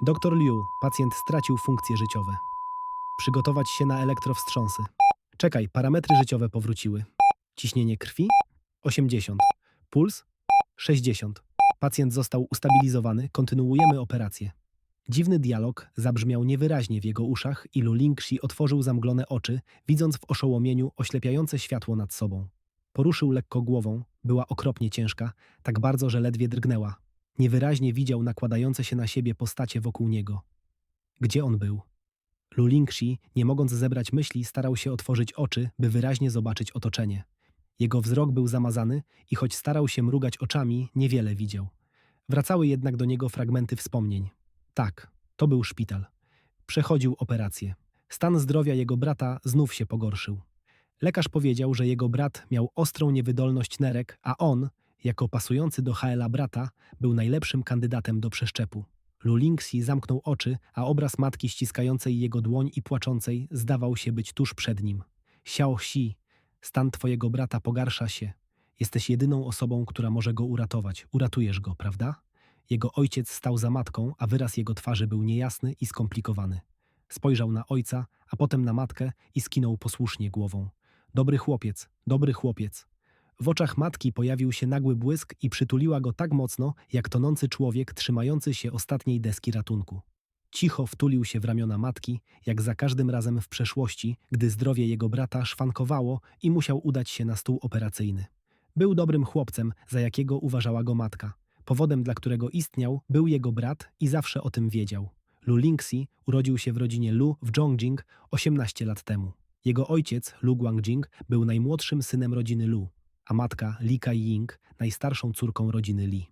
Doktor Liu, pacjent stracił funkcje życiowe. Przygotować się na elektrowstrząsy. Czekaj, parametry życiowe powróciły. Ciśnienie krwi 80, puls 60. Pacjent został ustabilizowany, kontynuujemy operację. Dziwny dialog zabrzmiał niewyraźnie w jego uszach i Lu Lingxi otworzył zamglone oczy, widząc w oszołomieniu oślepiające światło nad sobą. Poruszył lekko głową, była okropnie ciężka, tak bardzo, że ledwie drgnęła. Niewyraźnie widział nakładające się na siebie postacie wokół niego. Gdzie on był? Lu Lingxi, nie mogąc zebrać myśli, starał się otworzyć oczy, by wyraźnie zobaczyć otoczenie. Jego wzrok był zamazany i choć starał się mrugać oczami, niewiele widział. Wracały jednak do niego fragmenty wspomnień. Tak, to był szpital. Przechodził operację. Stan zdrowia jego brata znów się pogorszył. Lekarz powiedział, że jego brat miał ostrą niewydolność nerek, a on, jako pasujący do HLA brata, był najlepszym kandydatem do przeszczepu. Lu Lingxi zamknął oczy, a obraz matki ściskającej jego dłoń i płaczącej zdawał się być tuż przed nim. Xiao Xi, stan twojego brata pogarsza się. Jesteś jedyną osobą, która może go uratować. Uratujesz go, prawda? Jego ojciec stał za matką, a wyraz jego twarzy był niejasny i skomplikowany. Spojrzał na ojca, a potem na matkę i skinął posłusznie głową. Dobry chłopiec, dobry chłopiec. W oczach matki pojawił się nagły błysk i przytuliła go tak mocno, jak tonący człowiek trzymający się ostatniej deski ratunku. Cicho wtulił się w ramiona matki, jak za każdym razem w przeszłości, gdy zdrowie jego brata szwankowało i musiał udać się na stół operacyjny. Był dobrym chłopcem, za jakiego uważała go matka. Powodem, dla którego istniał, był jego brat i zawsze o tym wiedział. Lu Lingxi urodził się w rodzinie Lu w Zhongjing 18 lat temu. Jego ojciec, Lu Guangjing, był najmłodszym synem rodziny Lu, a matka, Li Kai-ying, najstarszą córką rodziny Li.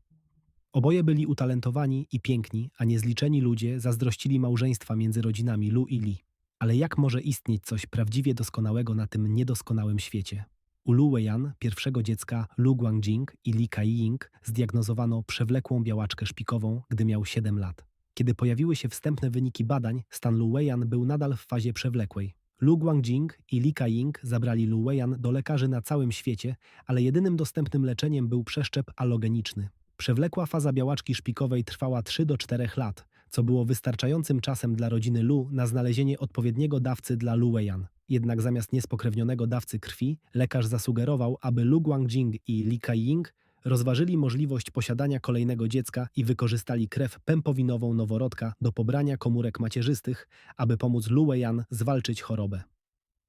Oboje byli utalentowani i piękni, a niezliczeni ludzie zazdrościli małżeństwa między rodzinami Lu i Li. Ale jak może istnieć coś prawdziwie doskonałego na tym niedoskonałym świecie? U Lu Weiyan, pierwszego dziecka Lu Guangjing i Li Kai-ying zdiagnozowano przewlekłą białaczkę szpikową, gdy miał 7 lat. Kiedy pojawiły się wstępne wyniki badań, stan Lu Weiyan był nadal w fazie przewlekłej. Lu Guangjing i Li Kai-ying zabrali Lu Weiyan do lekarzy na całym świecie, ale jedynym dostępnym leczeniem był przeszczep alogeniczny. Przewlekła faza białaczki szpikowej trwała 3 do 4 lat, co było wystarczającym czasem dla rodziny Lu na znalezienie odpowiedniego dawcy dla Lu Weiyan. Jednak zamiast niespokrewnionego dawcy krwi, lekarz zasugerował, aby Lu Guangjing i Li Kai-ying rozważyli możliwość posiadania kolejnego dziecka i wykorzystali krew pępowinową noworodka do pobrania komórek macierzystych, aby pomóc Lu Weiyan zwalczyć chorobę.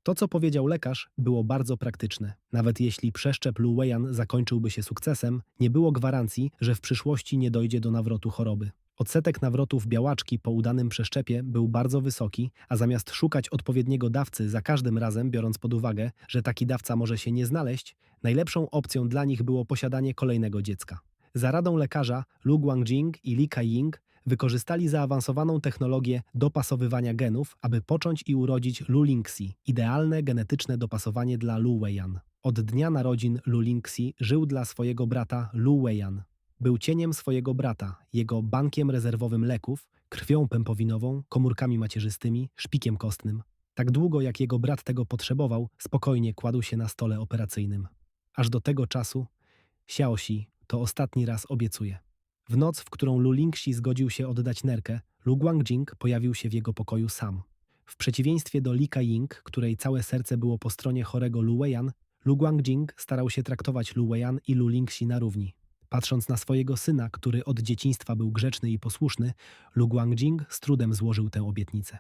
To, co powiedział lekarz, było bardzo praktyczne. Nawet jeśli przeszczep Lu Weiyan zakończyłby się sukcesem, nie było gwarancji, że w przyszłości nie dojdzie do nawrotu choroby. Odsetek nawrotów białaczki po udanym przeszczepie był bardzo wysoki, a zamiast szukać odpowiedniego dawcy za każdym razem, biorąc pod uwagę, że taki dawca może się nie znaleźć, najlepszą opcją dla nich było posiadanie kolejnego dziecka. Za radą lekarza Lu Guangjing i Li Kai-ying wykorzystali zaawansowaną technologię dopasowywania genów, aby począć i urodzić Lu Lingxi, idealne genetyczne dopasowanie dla Lu Weiyan. Od dnia narodzin Lu Lingxi żył dla swojego brata Lu Weiyan. Był cieniem swojego brata, jego bankiem rezerwowym leków, krwią pępowinową, komórkami macierzystymi, szpikiem kostnym. Tak długo jak jego brat tego potrzebował, spokojnie kładł się na stole operacyjnym. Aż do tego czasu Xiaoxi to ostatni raz obiecuje. W noc, w którą Lu Lingxi zgodził się oddać nerkę, Lu Guangjing pojawił się w jego pokoju sam. W przeciwieństwie do Li Ka-ying, której całe serce było po stronie chorego Lu Weiyan, Lu Guangjing starał się traktować Lu Weiyan i Lu Lingxi na równi. Patrząc na swojego syna, który od dzieciństwa był grzeczny i posłuszny, Lu Guangjing z trudem złożył tę obietnicę.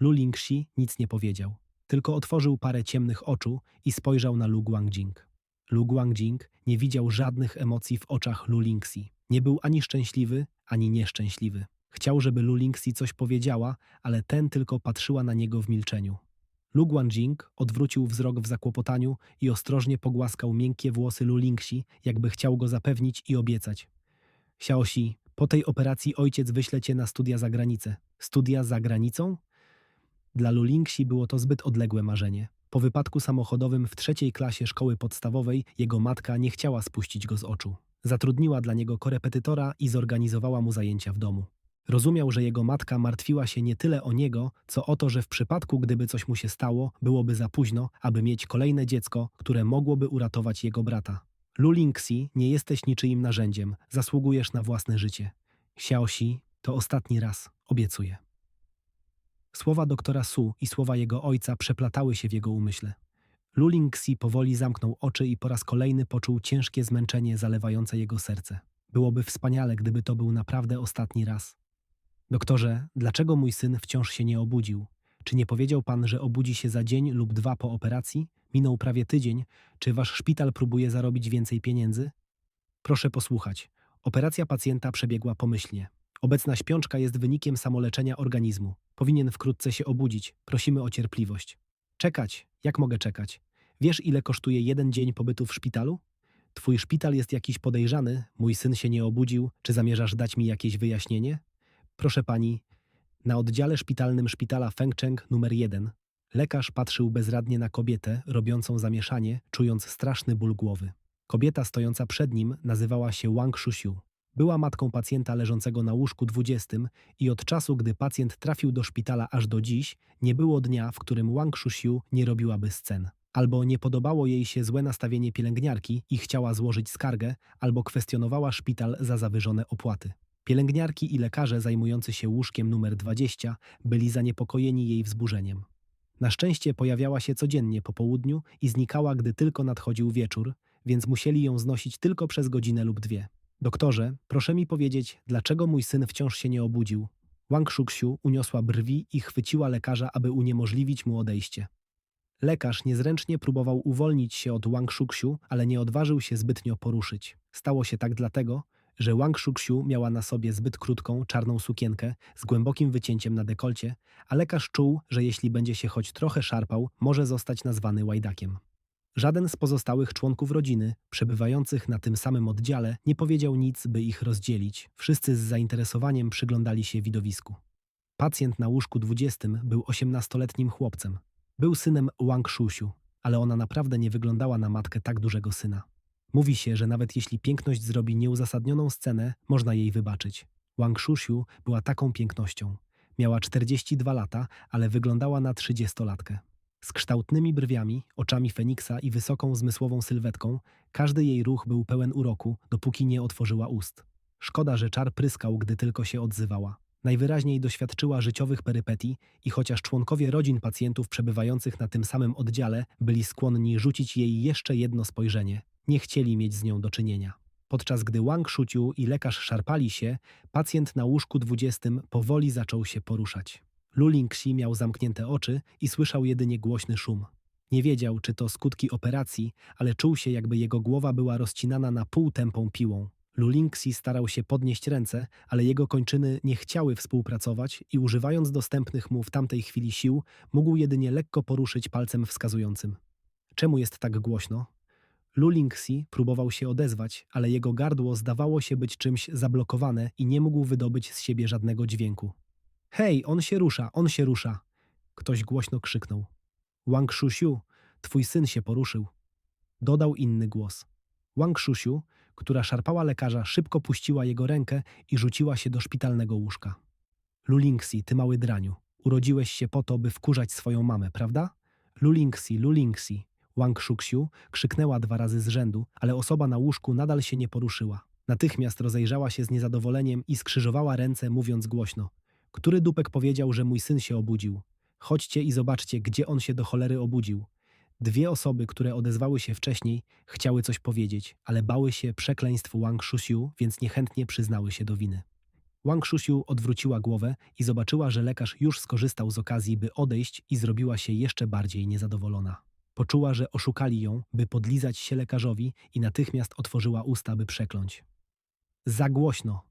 Lu Lingxi nic nie powiedział, tylko otworzył parę ciemnych oczu i spojrzał na Lu Guangjing. Lu Guangjing nie widział żadnych emocji w oczach Lu Lingxi. Nie był ani szczęśliwy, ani nieszczęśliwy. Chciał, żeby Lu Lingxi coś powiedziała, ale ten tylko patrzyła na niego w milczeniu. Lu Guanjing odwrócił wzrok w zakłopotaniu i ostrożnie pogłaskał miękkie włosy Lu Lingxi, jakby chciał go zapewnić i obiecać. Xiaoxi, po tej operacji ojciec wyśle cię na studia za granicę. Studia za granicą? Dla Lu Lingxi było to zbyt odległe marzenie. Po wypadku samochodowym w trzeciej klasie szkoły podstawowej jego matka nie chciała spuścić go z oczu. Zatrudniła dla niego korepetytora i zorganizowała mu zajęcia w domu. Rozumiał, że jego matka martwiła się nie tyle o niego, co o to, że w przypadku, gdyby coś mu się stało, byłoby za późno, aby mieć kolejne dziecko, które mogłoby uratować jego brata. Lu Lingxi, nie jesteś niczyim narzędziem, zasługujesz na własne życie. Xiaoxi, To ostatni raz, obiecuję. Słowa doktora Su i słowa jego ojca przeplatały się w jego umyśle. Lulingxi powoli zamknął oczy i po raz kolejny poczuł ciężkie zmęczenie zalewające jego serce. Byłoby wspaniale, gdyby to był naprawdę ostatni raz. Doktorze, dlaczego mój syn wciąż się nie obudził? Czy nie powiedział pan, że obudzi się za dzień lub dwa po operacji? Minął prawie tydzień. Czy wasz szpital próbuje zarobić więcej pieniędzy? Proszę posłuchać. Operacja pacjenta przebiegła pomyślnie. Obecna śpiączka jest wynikiem samoleczenia organizmu. Powinien wkrótce się obudzić. Prosimy o cierpliwość. Czekać? Jak mogę czekać? Wiesz, ile kosztuje jeden dzień pobytu w szpitalu? Twój szpital jest jakiś podejrzany, mój syn się nie obudził, czy zamierzasz dać mi jakieś wyjaśnienie? Proszę pani, na oddziale szpitalnym szpitala Fengcheng numer 1 lekarz patrzył bezradnie na kobietę, robiącą zamieszanie, czując straszny ból głowy. Kobieta stojąca przed nim nazywała się Wang Shuxiu. Była matką pacjenta leżącego na łóżku 20 i od czasu, gdy pacjent trafił do szpitala aż do dziś, nie było dnia, w którym Wang Shuxiu nie robiłaby scen. Albo nie podobało jej się złe nastawienie pielęgniarki i chciała złożyć skargę, albo kwestionowała szpital za zawyżone opłaty. Pielęgniarki i lekarze zajmujący się łóżkiem numer 20 byli zaniepokojeni jej wzburzeniem. Na szczęście pojawiała się codziennie po południu i znikała, gdy tylko nadchodził wieczór, więc musieli ją znosić tylko przez godzinę lub dwie. Doktorze, proszę mi powiedzieć, dlaczego mój syn wciąż się nie obudził? Wang Shuxiu uniosła brwi i chwyciła lekarza, aby uniemożliwić mu odejście. Lekarz niezręcznie próbował uwolnić się od Wang Shuxiu, ale nie odważył się zbytnio poruszyć. Stało się tak dlatego, że Wang Shuxiu miała na sobie zbyt krótką, czarną sukienkę z głębokim wycięciem na dekolcie, a lekarz czuł, że jeśli będzie się choć trochę szarpał, może zostać nazwany łajdakiem. Żaden z pozostałych członków rodziny, przebywających na tym samym oddziale, nie powiedział nic, by ich rozdzielić. Wszyscy z zainteresowaniem przyglądali się widowisku. Pacjent na łóżku 20 był 18-letnim chłopcem. Był synem Wang Shuxiu, ale ona naprawdę nie wyglądała na matkę tak dużego syna. Mówi się, że nawet jeśli piękność zrobi nieuzasadnioną scenę, można jej wybaczyć. Wang Shuxiu była taką pięknością. Miała 42 lata, ale wyglądała na 30-latkę. Z kształtnymi brwiami, oczami Feniksa i wysoką zmysłową sylwetką, każdy jej ruch był pełen uroku, dopóki nie otworzyła ust. Szkoda, że czar pryskał, gdy tylko się odzywała. Najwyraźniej doświadczyła życiowych perypetii i chociaż członkowie rodzin pacjentów przebywających na tym samym oddziale byli skłonni rzucić jej jeszcze jedno spojrzenie, nie chcieli mieć z nią do czynienia. Podczas gdy Wang Shuciu i lekarz szarpali się, pacjent na łóżku 20 powoli zaczął się poruszać. Lu Lingxi miał zamknięte oczy i słyszał jedynie głośny szum. Nie wiedział, czy to skutki operacji, ale czuł się, jakby jego głowa była rozcinana na pół tępą piłą. Lu Lingxi starał się podnieść ręce, ale jego kończyny nie chciały współpracować i używając dostępnych mu w tamtej chwili sił, mógł jedynie lekko poruszyć palcem wskazującym. Czemu jest tak głośno? Lu Lingxi próbował się odezwać, ale jego gardło zdawało się być czymś zablokowane i nie mógł wydobyć z siebie żadnego dźwięku. Hej, on się rusza, on się rusza! Ktoś głośno krzyknął. Wang Shuxiu, twój syn się poruszył. Dodał inny głos. Wang Shuxiu, która szarpała lekarza, szybko puściła jego rękę i rzuciła się do szpitalnego łóżka. Lulingsi, ty mały draniu, urodziłeś się po to, by wkurzać swoją mamę, prawda? Lulingsi, Lulingsi. Wang Shuxiu krzyknęła dwa razy z rzędu, ale osoba na łóżku nadal się nie poruszyła. Natychmiast rozejrzała się z niezadowoleniem i skrzyżowała ręce, mówiąc głośno. Który dupek powiedział, że mój syn się obudził? Chodźcie i zobaczcie, gdzie on się do cholery obudził. Dwie osoby, które odezwały się wcześniej, chciały coś powiedzieć, ale bały się przekleństw Wang Shuxiu, więc niechętnie przyznały się do winy. Wang Shuxiu odwróciła głowę i zobaczyła, że lekarz już skorzystał z okazji, by odejść i zrobiła się jeszcze bardziej niezadowolona. Poczuła, że oszukali ją, by podlizać się lekarzowi i natychmiast otworzyła usta, by przekląć. Za głośno!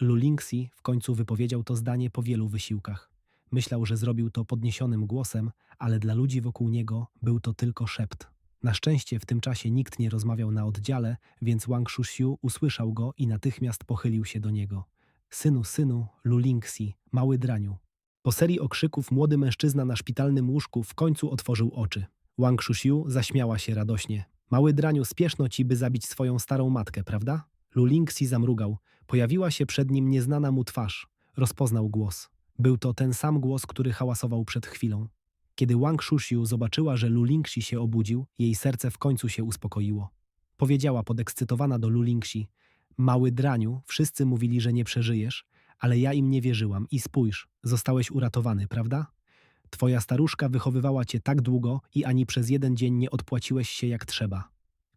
Lulingsi w końcu wypowiedział to zdanie po wielu wysiłkach. Myślał, że zrobił to podniesionym głosem, ale dla ludzi wokół niego był to tylko szept. Na szczęście w tym czasie nikt nie rozmawiał na oddziale, więc Wang Shuxiu usłyszał go i natychmiast pochylił się do niego. Synu, synu, Lulingsi, mały draniu. Po serii okrzyków młody mężczyzna na szpitalnym łóżku w końcu otworzył oczy. Wang Shuxiu zaśmiała się radośnie. Mały draniu, spieszno ci, by zabić swoją starą matkę, prawda? Lulingsi zamrugał. Pojawiła się przed nim nieznana mu twarz. Rozpoznał głos. Był to ten sam głos, który hałasował przed chwilą. Kiedy Wang Shuxiu zobaczyła, że Lulingxi się obudził, jej serce w końcu się uspokoiło. Powiedziała podekscytowana do Lulingxi: Mały draniu, wszyscy mówili, że nie przeżyjesz, Ale ja im nie wierzyłam i spójrz, zostałeś uratowany, prawda? Twoja staruszka wychowywała cię tak długo i ani przez jeden dzień nie odpłaciłeś się jak trzeba.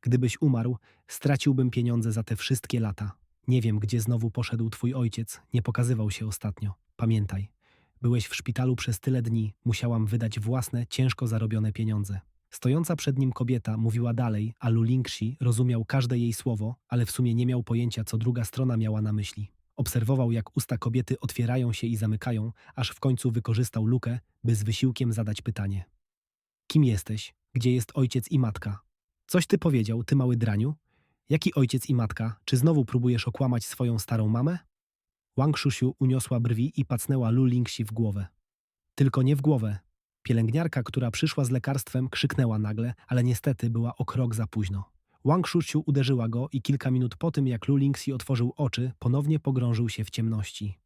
Gdybyś umarł, straciłbym pieniądze za te wszystkie lata. Nie wiem, gdzie znowu poszedł twój ojciec, nie pokazywał się ostatnio. Pamiętaj, byłeś w szpitalu przez tyle dni, musiałam wydać własne, ciężko zarobione pieniądze. Stojąca przed nim kobieta mówiła dalej, a Lu Lingxi rozumiał każde jej słowo, ale w sumie nie miał pojęcia, co druga strona miała na myśli. Obserwował, jak usta kobiety otwierają się i zamykają, aż w końcu wykorzystał lukę, by z wysiłkiem zadać pytanie. Kim jesteś? Gdzie jest ojciec i matka? Coś ty powiedział, ty mały draniu? Jaki ojciec i matka? Czy znowu próbujesz okłamać swoją starą mamę? Wang Shushu uniosła brwi i pacnęła Lu Lingxi w głowę. Tylko nie w głowę. Pielęgniarka, która przyszła z lekarstwem, krzyknęła nagle, ale niestety była o krok za późno. Wang Shushu uderzyła go i kilka minut po tym, jak Lu Lingxi otworzył oczy, ponownie pogrążył się w ciemności.